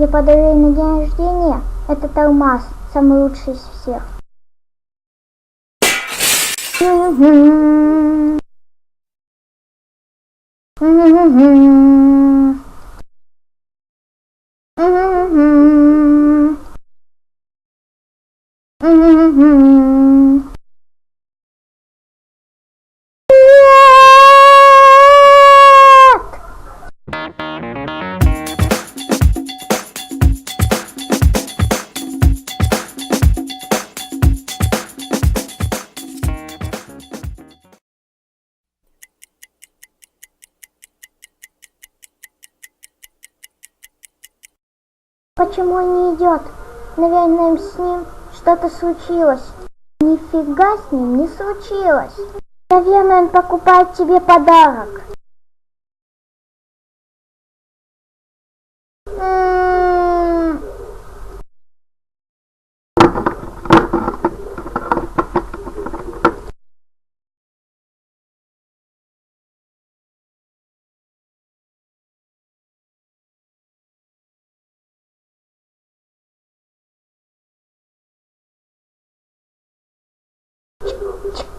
Я подарю на день рождения этот алмаз, самый лучший из всех. Почему он не идет? Наверное, с ним что-то случилось. Нифига с ним не случилось. Наверное, он покупает тебе подарок. 別に。